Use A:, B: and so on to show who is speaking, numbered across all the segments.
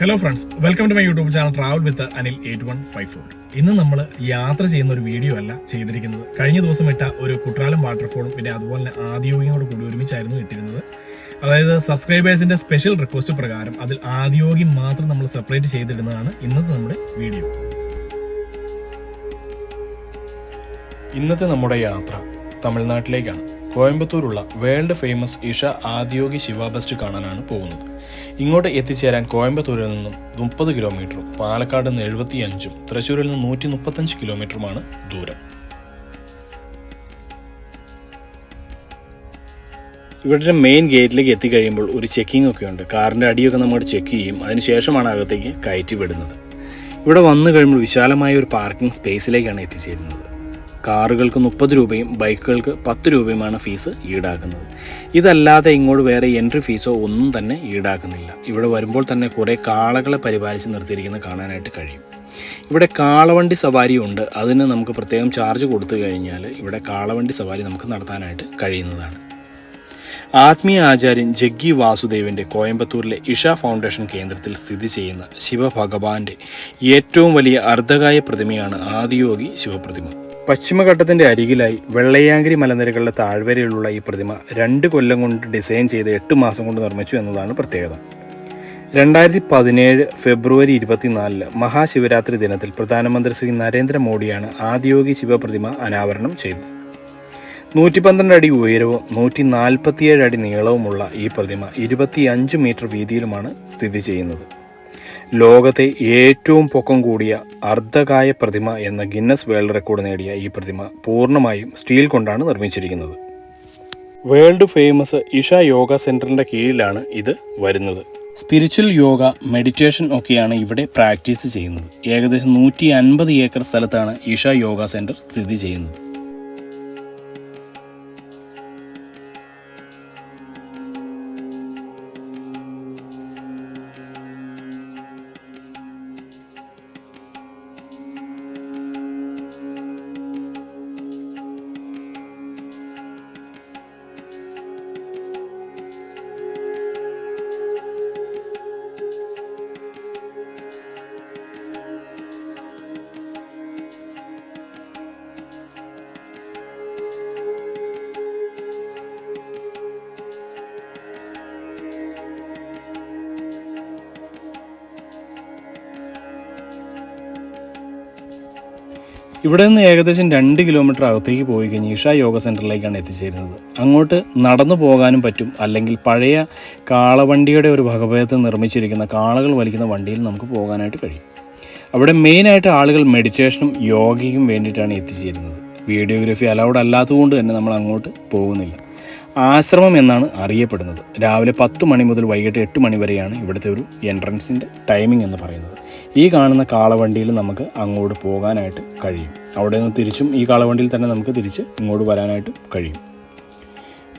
A: Hello friends welcome to my YouTube channel travel with Anil eight one five four ഇന്ന് നമ്മൾ യാത്ര ചെയ്യുന്ന ഒരു വീഡിയോ അല്ല ചെയ്തിരിക്കുന്നത്. കഴിഞ്ഞ ദിവസം ഇട്ട ഒരു കുട്രാലം വാട്ടർഫോളും പിന്നെ അതുപോലെ തന്നെ ആദിയോഗിയോട് കൂടി ഒരുമിച്ചായിരുന്നു ഇട്ടിരുന്നത്. അതായത് സബ്സ്ക്രൈബേഴ്സിന്റെ സ്പെഷ്യൽ റിക്വസ്റ്റ് പ്രകാരം അതിൽ ആദ്യോഗി മാത്രം നമ്മൾ സെപ്പറേറ്റ് ചെയ്തിടുന്നതാണ് ഇന്നത്തെ നമ്മുടെ വീഡിയോ ഇന്നത്തെ നമ്മുടെ യാത്ര തമിഴ്നാട്ടിലേക്കാണ്. കോയമ്പത്തൂരുള്ള world famous Isha Adiyogi Shiva bust കാണാനാണ് പോകുന്നത്. ഇങ്ങോട്ട് എത്തിച്ചേരാൻ കോയമ്പത്തൂരിൽ നിന്നും മുപ്പത് കിലോമീറ്ററും പാലക്കാട് നിന്ന് എഴുപത്തി അഞ്ചും തൃശ്ശൂരിൽ നിന്ന് നൂറ്റി മുപ്പത്തഞ്ച് കിലോമീറ്ററുമാണ് ദൂരം. ഇവരുടെ മെയിൻ ഗേറ്റിലേക്ക് എത്തിക്കഴിയുമ്പോൾ ഒരു ചെക്കിംഗ് ഒക്കെ ഉണ്ട്. കാറിന്റെ അടിയൊക്കെ നമ്മൾ ചെക്ക് ചെയ്യും. അതിനുശേഷമാണ് അകത്തേക്ക് കയറ്റി വിടുന്നത്. ഇവിടെ വന്നു കഴിയുമ്പോൾ വിശാലമായ ഒരു പാർക്കിംഗ് സ്പേസിലേക്കാണ് എത്തിച്ചേരുന്നത്. കാറുകൾക്ക് മുപ്പത് രൂപയും ബൈക്കുകൾക്ക് പത്ത് രൂപയുമാണ് ഫീസ് ഈടാക്കുന്നത്. ഇതല്ലാതെ ഇങ്ങോട്ട് വേറെ എൻട്രി ഫീസോ ഒന്നും തന്നെ ഈടാക്കുന്നില്ല. ഇവിടെ വരുമ്പോൾ തന്നെ കുറേ കാളകളെ പരിപാലിച്ച് നിർത്തിയിരിക്കുന്നത് കാണാനായിട്ട് കഴിയും. ഇവിടെ കാളവണ്ടി സവാരി ഉണ്ട്. അതിന് നമുക്ക് പ്രത്യേകം ചാർജ് കൊടുത്തു കഴിഞ്ഞാൽ ഇവിടെ കാളവണ്ടി സവാരി നമുക്ക് നടത്താനായിട്ട് കഴിയുന്നതാണ്. ആത്മീയ ആചാര്യൻ ജഗ്ഗി വാസുദേവിന്റെ കോയമ്പത്തൂരിലെ ഇഷ ഫൗണ്ടേഷൻ കേന്ദ്രത്തിൽ സ്ഥിതി ചെയ്യുന്ന ശിവഭഗവാന്റെ ഏറ്റവും വലിയ അർദ്ധകായ പ്രതിമയാണ് ആദിയോഗി ശിവപ്രതിമ. പശ്ചിമഘട്ടത്തിന്റെ അരികിലായി വെള്ളയാങ്കരി മലനിരകളുടെ താഴ്വരയിലുള്ള ഈ പ്രതിമ രണ്ട് കൊല്ലം കൊണ്ട് ഡിസൈൻ ചെയ്ത് എട്ട് മാസം കൊണ്ട് നിർമ്മിച്ചു എന്നതാണ് പ്രത്യേകത. രണ്ടായിരത്തി പതിനേഴ് ഫെബ്രുവരി ഇരുപത്തിനാലിന് മഹാശിവരാത്രി ദിനത്തിൽ പ്രധാനമന്ത്രി ശ്രീ നരേന്ദ്രമോദിയാണ് ആദ്യോഗി ശിവപ്രതിമ അനാവരണം ചെയ്തത്. നൂറ്റി പന്ത്രണ്ട് അടി ഉയരവും നൂറ്റി നാൽപ്പത്തിയേഴ് അടി നീളവുമുള്ള ഈ പ്രതിമ ഇരുപത്തിയഞ്ച് മീറ്റർ വീതിയിലുമാണ് സ്ഥിതി ചെയ്യുന്നത്. ലോകത്തെ ഏറ്റവും പൊക്കം കൂടിയ അർദ്ധകായ പ്രതിമ എന്ന ഗിന്നസ് വേൾഡ് റെക്കോർഡ് നേടിയ ഈ പ്രതിമ പൂർണമായും സ്റ്റീൽ കൊണ്ടാണ് നിർമ്മിച്ചിരിക്കുന്നത്. വേൾഡ് ഫേമസ് ഇഷ യോഗ സെന്ററിന്റെ കീഴിലാണ് ഇത് വരുന്നത്. സ്പിരിച്വൽ യോഗ മെഡിറ്റേഷൻ ഒക്കെയാണ് ഇവിടെ പ്രാക്ടീസ് ചെയ്യുന്നത്. ഏകദേശം നൂറ്റി അൻപത് ഏക്കർ സ്ഥലത്താണ് ഇഷ യോഗ സെന്റർ സ്ഥിതി ചെയ്യുന്നത്. ഇവിടെ നിന്ന് ഏകദേശം രണ്ട് കിലോമീറ്റർ അകത്തേക്ക് പോയി കഴിഞ്ഞ് ഇഷ യോഗ സെന്ററിലേക്കാണ് എത്തിച്ചേരുന്നത്. അങ്ങോട്ട് നടന്നു പോകാനും പറ്റും. അല്ലെങ്കിൽ പഴയ കാളവണ്ടിയുടെ ഒരു ഭഗഭേദത്തിൽ നിർമ്മിച്ചിരിക്കുന്ന കാളകൾ വലിക്കുന്ന വണ്ടിയിൽ നമുക്ക് പോകാനായിട്ട് കഴിയും. അവിടെ മെയിനായിട്ട് ആളുകൾ മെഡിറ്റേഷനും യോഗയ്ക്കും വേണ്ടിയിട്ടാണ് എത്തിച്ചേരുന്നത്. വീഡിയോഗ്രാഫി അലൗഡ് അല്ലാത്തതുകൊണ്ട് തന്നെ നമ്മൾ അങ്ങോട്ട് പോകുന്നില്ല. ആശ്രമം എന്നാണ് അറിയപ്പെടുന്നത്. രാവിലെ പത്ത് മണി മുതൽ വൈകിട്ട് എട്ട് മണി വരെയാണ് ഇവിടുത്തെ ഒരു എൻട്രൻസിന്റെ ടൈമിംഗ് എന്ന് പറയുന്നത്. ഈ കാണുന്ന കാളവണ്ടിയിൽ നമുക്ക് അങ്ങോട്ട് പോകാനായിട്ട് കഴിയും. അവിടെ നിന്ന് തിരിച്ചും ഈ കാളവണ്ടിയിൽ തന്നെ നമുക്ക് തിരിച്ച് ഇങ്ങോട്ട് വരാനായിട്ട് കഴിയും.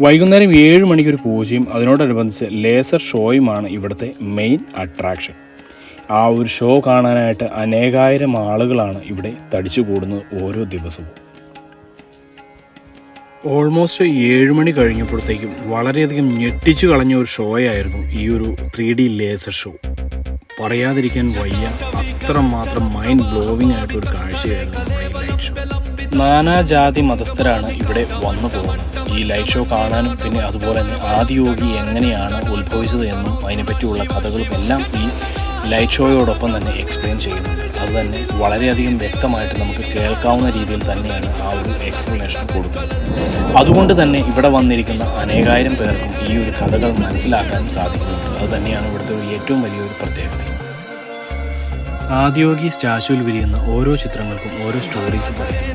A: വൈകുന്നേരം ഏഴ് മണിക്കൊരു പൂജയും അതിനോടനുബന്ധിച്ച് ലേസർ ഷോയുമാണ് ഇവിടുത്തെ മെയിൻ അട്രാക്ഷൻ. ആ ഒരു ഷോ കാണാനായിട്ട് അനേകായിരം ആളുകളാണ് ഇവിടെ തടിച്ചു കൂടുന്നത് ഓരോ ദിവസവും. ഓൾമോസ്റ്റ് ഏഴ് മണി കഴിഞ്ഞപ്പോഴത്തേക്കും വളരെയധികം ഞെട്ടിച്ചു കളഞ്ഞ ഒരു ഷോയായിരുന്നു ഈ ഒരു ത്രീ ഡി ലേസർ ഷോ. പറയാതിരിക്കാൻ വയ്യ. അത്രമാത്രം മൈൻഡ് ബ്ലോവിംഗ് ആയിട്ടൊരു കാഴ്ചയായിരുന്നു ഈ ലൈറ്റ് നാനാജാതി മതസ്ഥരാണ് ഇവിടെ വന്നു പോകുന്നത്. ഈ ലൈറ്റ് ഷോ കാണാനും പിന്നെ അതുപോലെ തന്നെ ആദിയോഗി എങ്ങനെയാണ് ഉത്ഭവിച്ചത് എന്നും അതിനെപ്പറ്റിയുള്ള കഥകളും എല്ലാം ഈ ലൈറ്റ് ഷോയോടൊപ്പം തന്നെ എക്സ്പ്ലെയിൻ ചെയ്യുന്നുണ്ട്. അത് തന്നെ വളരെയധികം വ്യക്തമായിട്ട് നമുക്ക് കേൾക്കാവുന്ന രീതിയിൽ തന്നെയാണ് ആ ഒരു എക്സ്പ്ലനേഷൻ കൊടുക്കുന്നത്. അതുകൊണ്ട് തന്നെ ഇവിടെ വന്നിരിക്കുന്ന അനേകായിരം പേർക്കും ഈ ഒരു കഥകൾ മനസ്സിലാക്കാനും സാധിക്കുന്നുണ്ട്. അത് തന്നെയാണ് ഇവിടുത്തെ ഏറ്റവും വലിയൊരു പ്രത്യേകത. ആദ്യോഗി സ്റ്റാച്യുവിൽ വിരിയുന്ന ഓരോ ചിത്രങ്ങൾക്കും ഓരോ സ്റ്റോറീസ് പറയാം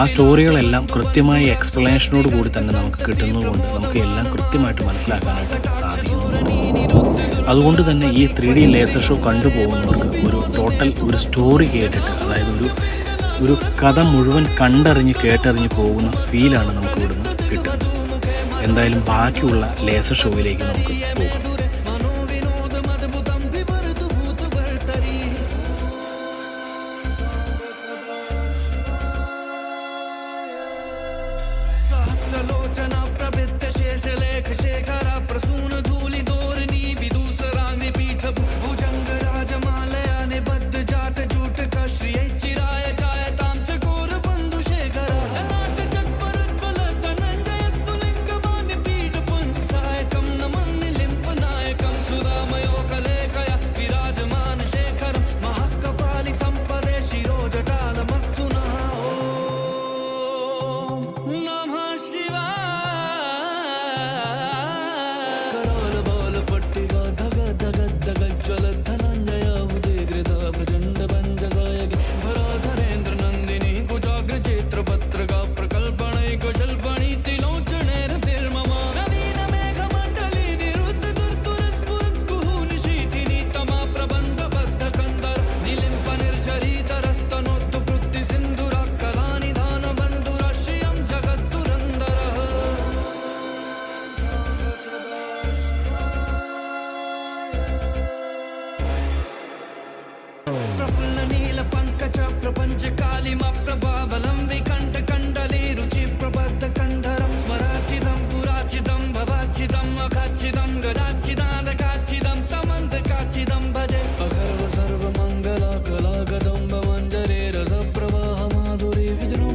A: ആ സ്റ്റോറികളെല്ലാം കൃത്യമായ എക്സ്പ്ലനേഷനോട് കൂടി തന്നെ നമുക്ക് കിട്ടുന്നതുകൊണ്ട് നമുക്ക് എല്ലാം കൃത്യമായിട്ട് മനസ്സിലാക്കാനായിട്ട് സാധിക്കുന്നുണ്ട്. അതുകൊണ്ട് തന്നെ ഈ ത്രീ ഡി ലേസർ ഷോ കണ്ടുപോകുന്നവർക്ക് ഒരു ടോട്ടൽ ഒരു സ്റ്റോറി കേട്ടിട്ട് അതായത് ഒരു ഒരു കഥ മുഴുവൻ കണ്ടറിഞ്ഞ് കേട്ടറിഞ്ഞ് പോകുന്ന ഫീലാണ് നമുക്ക് ഇവിടുന്ന് കിട്ടുന്നത്. എന്തായാലും ബാക്കിയുള്ള ലേസർ ഷോയിലേക്ക് നമുക്ക് പോകാം.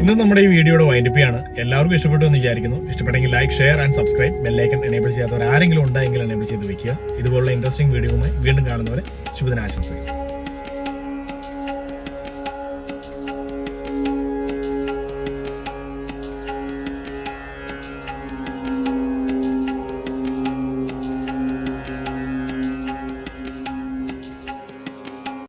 B: ഇന്ന് നമ്മുടെ ഈ വീഡിയോയുടെ വൈൻഡപ്പ് ആണ്. എല്ലാവർക്കും ഇഷ്ടപ്പെട്ടു എന്ന് വിചാരിക്കുന്നു. ഇഷ്ടപ്പെട്ടെങ്കിൽ like share and subscribe bell icon enable ചെയ്യാത്തവർ ആരെങ്കിലും ഉണ്ടെങ്കിൽ എനേബിൾ ചെയ്ത് വെക്കുക. ഇതുപോലുള്ള ഇൻട്രസ്റ്റിംഗ് വീഡിയോയുമായി വീണ്ടും കാണുന്നവരെ ശുഭദിനാശംസകൾ.